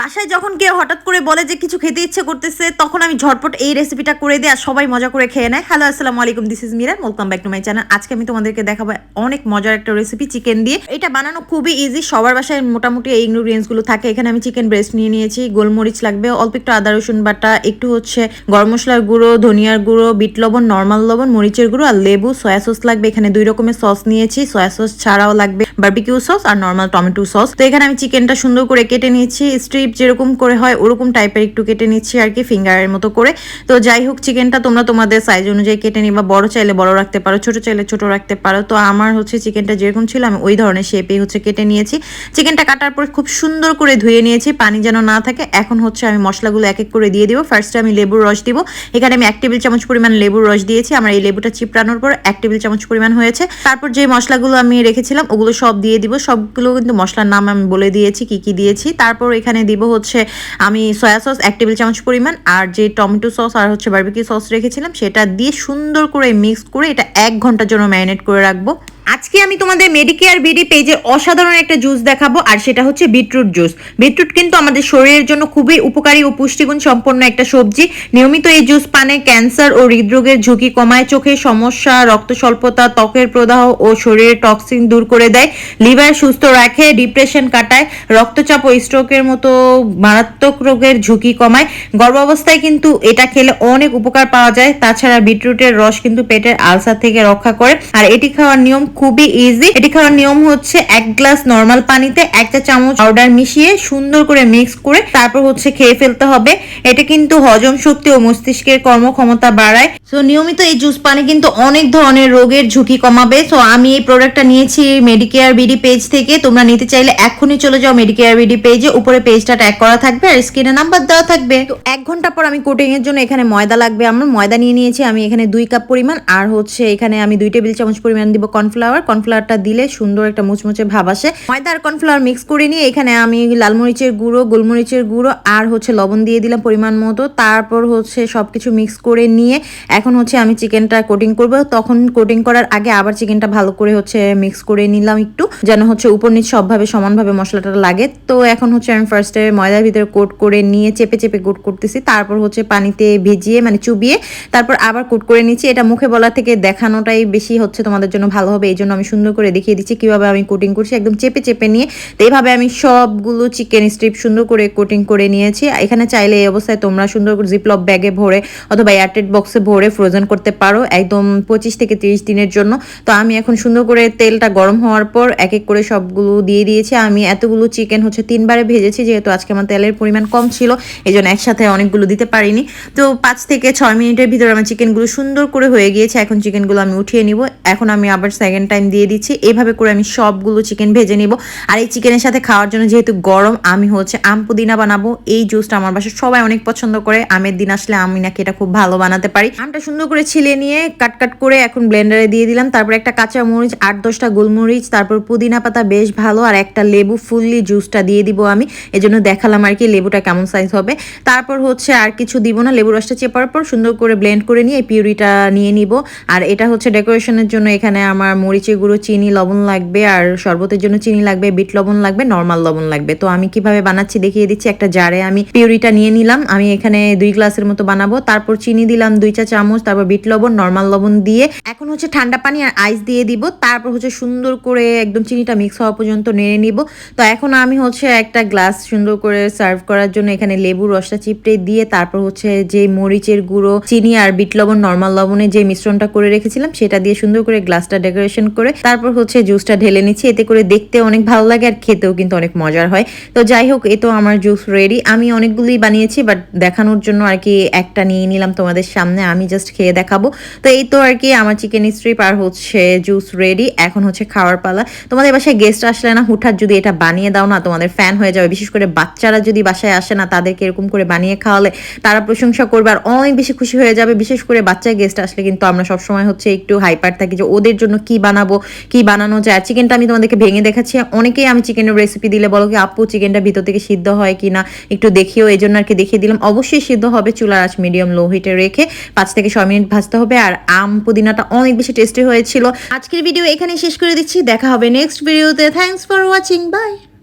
বাসায় যখন কেউ হঠাৎ করে বলে যে কিছু খেতে ইচ্ছে করতেছে, তখন আমি ঝটপট এই রেসিপিটা করে দিই আর সবাই মজা করে খেয়ে নেয়। হ্যালো আসসালামু আলাইকুম this is Miran welcome back to my channel আজকে আমি তোমাদেরকে দেখাবো অনেক মজার একটা রেসিপি চিকেন দিয়ে। এটা বানানো খুবই ইজি সবার বাসায় মোটামুটি এই ইনগ্রিডিয়েন্টসগুলো থাকে। এখানে আমি চিকেন ব্রেস্ট নিয়ে নিয়েছি, গোলমরিচ লাগবে, অল্প একটু আদা, রসুন বাটা, একটু হচ্ছে গরম মশলার গুঁড়ো, ধনিয়ার গুঁড়ো, বিট লবণ নর্মাল লবণ, মরিচের গুঁড়ো আর লেবু সয়া সস লাগবে। এখানে দুই রকমের সস নিয়েছি সয়া সস ছাড়াও লাগবে বার্বিকিউ সস আর নর্মাল টমেটো সস তো এখানে আমি চিকেনটা সুন্দর করে কেটে নিয়েছি স্ট্রিপ যেরকম করে হয়, ওরকম টাইপের একটু কেটে নিচ্ছি আর কি ফিঙ্গারের মতো করে। তো যাই হোক চিকেনটা তোমরা তোমাদের সাইজ অনুযায়ী কেটে নিবা, বড় চাইলে বড় রাখতে পারো, ছোট চাইলে ছোট রাখতে পারো। তো আমার হচ্ছে চিকেনটা যেরকম ছিল, আমি ওই ধরনের শেপেই হচ্ছে কেটে নিয়েছি। চিকেনটা কাটার পর খুব সুন্দর করে ধুয়ে নিয়েছি, পানি যেন না থাকে। এখন হচ্ছে আমি মশলাগুলো এক এক করে দিয়ে দিব। ফার্স্টে আমি লেবুর রস দিব। এখানে আমি এক টেবিল চামচ পরিমাণ লেবুর রস দিয়েছি। আমার এই লেবুটা চিপড়ানোর পর এক টেবিল চামচ পরিমাণ হয়েছে। তারপর যে মশলাগুলো আমি রেখেছিলাম, ওগুলো সব দিয়ে দিব। সবগুলো কিন্তু মশলার নাম আমি বলে দিয়েছি, কি কি দিয়েছি। তারপর এখানে দিব হচ্ছে আমি সয়া সস এক টেবিল চামচ পরিমাণ, আর যে টমেটো সস আর হচ্ছে বার্বিকিউ সস রেখেছিলাম, সেটা দিয়ে সুন্দর করে মিক্স করে এটা এক ঘণ্টার জন্য ম্যারিনেট করে রাখব। আজকে আমি তোমাদের মেডিকেয়ার বিডি পেজের অসাধারণ একটা জুস দেখাবো, আর সেটা হচ্ছে বিটরুট জুস বিটরুট কিন্তু আমাদের শরীরের জন্য খুবই উপকারী ও পুষ্টিগুণ সম্পন্ন একটা সবজি। নিয়মিত এই জুস পানে ক্যান্সার ও হৃদরোগের ঝুঁকি কমায় চোখের সমস্যা, রক্ত স্বল্পতা, ত্বকের প্রদাহ ও শরীরের টক্সিন দূর করে দেয়। লিভার সুস্থ রাখে ডিপ্রেশন কাটায়, রক্তচাপ ও স্ট্রোকের মতো মারাত্মক রোগের ঝুঁকি কমায়। গর্ভাবস্থায় কিন্তু এটা খেলে অনেক উপকার পাওয়া যায়। তাছাড়া বিটরুটের রস কিন্তু পেটের আলসার থেকে রক্ষা করে। আর এটি খাওয়ার নিয়ম খুবই ইজি এটি খাওয়ার নিয়ম হচ্ছে এক গ্লাস নর্মাল পানিতে একটা চামচ পাউডার মিশিয়ে সুন্দর করে মিক্স করে তারপর হচ্ছে খেয়ে ফেলতে হবে। এটা কিন্তু হজম শক্তি ও মস্তিষ্কের কর্মক্ষমতা বাড়ায়। সো নিয়মিত এই জুস পানি কিন্তু অনেক ধরনের রোগের ঝুঁকি কমাবে। সো আমি এই প্রোডাক্টটা নিয়েছি মেডিকেয়ার বিডি পেজ থেকে। তোমরা নিতে চাইলে এখনই চলে যাও মেডিকেয়ার বিডি পেজে উপরে পেজটা ট্যাগ করা থাকবে আর স্ক্রিনে নাম্বার দেওয়া থাকবে। তো এক ঘণ্টা পর আমি কোটিং এর জন্য এখানে ময়দা লাগবে। আমার ময়দা নিয়ে নিয়েছি। আমি এখানে দুই কাপ পরিমাণ। আর হচ্ছে এখানে আমি দুই টেবিল চামচ পরিমাণ দিব কর্নফ্লাওয়ার কর্নফ্লাওয়ারটা দিলে সুন্দর একটা মুচমুচে ভাব আসে। ময়দা আর কর্নফ্লাওয়ার মিক্স করে নিয়ে এখানে আমি লাল মরিচের গুঁড়ো, গোলমরিচের গুঁড়ো আর হচ্ছে লবণ দিয়ে দিলাম পরিমাণ মতো। তারপর হচ্ছে সবকিছু মিক্স করে নিয়ে এখন হচ্ছে আমি চিকেনটা কোটিং করব। তখন কোটিং করার আগে আবার চিকেনটা ভালো করে হচ্ছে মিক্স করে নিলাম একটু, যেন হচ্ছে উপর নিচ সবভাবে সমানভাবে মশলাটা লাগে। তো এখন হচ্ছে আমি ফার্স্টে ময়দার ভিতরে কোট করে নিয়ে চেপে চেপে কোট করতেছি। তারপর হচ্ছে পানিতে ভিজিয়ে মানে চুবিয়ে তারপর আবার কোট করে নিচ্ছি। এটা মুখে বলা থেকে দেখানোটাই বেশি হচ্ছে তোমাদের জন্য ভালো হবে। এই জন্য আমি সুন্দর করে দেখিয়ে দিচ্ছি কীভাবে আমি কোটিং করছি, একদম চেপে চেপে নিয়ে। তো এইভাবে আমি সবগুলো চিকেন স্ট্রিপ সুন্দর করে কোটিং করে নিয়েছি। এখানে চাইলে এই অবস্থায় তোমরা সুন্দর করে জিপলপ ব্যাগে ভরে অথবা এয়ারটেড বক্সে ভরে ফ্রোজেন করতে পারো একদম পঁচিশ থেকে তিরিশ দিনের জন্য। তো আমি এখন সুন্দর করে তেলটা গরম হওয়ার পর এক এক করে সবগুলো দিয়ে দিয়েছি। আমি এতগুলো চিকেন হচ্ছে তিনবারে ভেজেছি, যেহেতু আজকে আমার তেলের পরিমাণ কম ছিল এই জন্য একসাথে অনেকগুলো দিতে পারিনি। তো পাঁচ থেকে ছয় মিনিটের ভিতরে আমার চিকেনগুলো সুন্দর করে হয়ে গিয়েছে। এখন চিকেনগুলো আমি উঠিয়ে নিব। এখন আমি আবার সেকেন্ড টাইম দিয়ে দিচ্ছি। এভাবে করে আমি সবগুলো চিকেন ভেজে নিব। আর এই চিকেনের সাথে খাওয়ার জন্য যেহেতু গরম, আমি হচ্ছে আম পুদিনা বানাবো। এই জুসটা আমার বাসায় সবাই অনেক পছন্দ করে। আমের দিন আসলে আমি নাকি এটা খুব ভালো বানাতে পারি। আমটা সুন্দর করে ছিলে নিয়ে কাট কাট করে এখন ব্লেন্ডারে দিয়ে দিলাম। তারপর একটা কাঁচা মরিচ, আট দশটা গোলমরিচ, তারপর পুদিনা পাতা বেশ ভালো, আর একটা লেবু ফুললি জুসটা দিয়ে দিব আমি। এজন্য দেখালাম আর কি লেবুটা কেমন সাইজ হবে। তারপর হচ্ছে আর কিছু দিব না, লেবু রসটা চেপার পর সুন্দর করে ব্লেন্ড করে নিয়ে এই পিউরিটা নিয়ে নিব। আর এটা হচ্ছে ডেকোরেশনের জন্য এখানে আমার মরিচের গুঁড়ো, চিনি, লবণ লাগবে আর শরবতের জন্য চিনি লাগবে, বিট লবণ লাগবে নর্মাল লবণ লাগবে। তো আমি কীভাবে বানাচ্ছি দেখিয়ে দিচ্ছি। একটা জারে আমি পিউরিটা নিয়ে নিলাম। আমি এখানে দুই গ্লাসের মতো বানাবো। তারপর চিনি দিলাম দুই চা চামচ, তারপর বিট লবণ নর্মাল লবণ দিয়ে। এখন হচ্ছে ঠান্ডা পানি আর আইস দিয়ে দিব। তারপর হচ্ছে সুন্দর করে একদম চিনিটা মিক্স হওয়া পর্যন্ত নেড়ে নিব। তো এখন আমি হচ্ছে একটা গ্লাস সুন্দর করে সার্ভ করার জন্য এখানে লেবু রসটা চিপড়ে দিয়ে তারপর হচ্ছে যে মরিচের গুঁড়ো, চিনি আর বিট লবণ নর্মাল লবণে যে মিশ্রণটা করে রেখেছিলাম, সেটা দিয়ে সুন্দর করে গ্লাসটা ডেকোরেশন করে তারপর হচ্ছে জুসটা ঢেলে নিচ্ছি। এতে করে দেখতে অনেক ভালো লাগে আর খেতেও কিন্তু অনেক মজার হয়। তো যাই হোক, এ তো আমার জুস রেডি আমি অনেকগুলোই বানিয়েছি বাট দেখানোর জন্য আর কি একটা নিয়ে নিলাম তোমাদের সামনে। আমি জাস্ট খেয়ে দেখাবো। তো এই তো আর কি আমার চিকেন স্ট্রিপ আর হচ্ছে জুস রেডি এখন হচ্ছে খাওয়ার পালা। তোমাদের বাসায় গেস্ট আসলে না হুঠাৎ যদি এটা বানিয়ে দাও না, তোমাদের ফ্যান হয়ে যাবে। বিশেষ করে বাচ্চারা যদি বাসায় আসে না, তাদেরকে এরকম করে বানিয়ে খাওয়ালে তারা প্রশংসা করবে আর অনেক বেশি খুশি হয়ে যাবে। বিশেষ করে বাচ্চা গেস্ট আসলে কিন্তু আমরা সবসময় হচ্ছে একটু হাইপার থাকি যে ওদের জন্য কি বানাবো? কি বানানো যায়? চিকেনটা আমি তোমাদেরকে ভেঙে দেখাচ্ছি। অনেকেই আমি চিকেনের রেসিপি দিলে বলো কি, আপু চিকেনটা ভিতর থেকে সিদ্ধ হয় কি না একটু দেখিও। এই জন্য আর কি দেখিয়ে দিলাম। অবশ্যই সিদ্ধ হবে, চুলার আঁচ মিডিয়াম লো হিটে রেখে পাঁচ থেকে ছয় মিনিট ভাজতে হবে। আর আম পুদিনাটা অনেক বেশি টেস্টি হয়েছিল। আজকের ভিডিও এখানে শেষ করে দিচ্ছি। দেখা হবে নেক্সট ভিডিওতে থ্যাংকস ফর ওয়াচিং বাই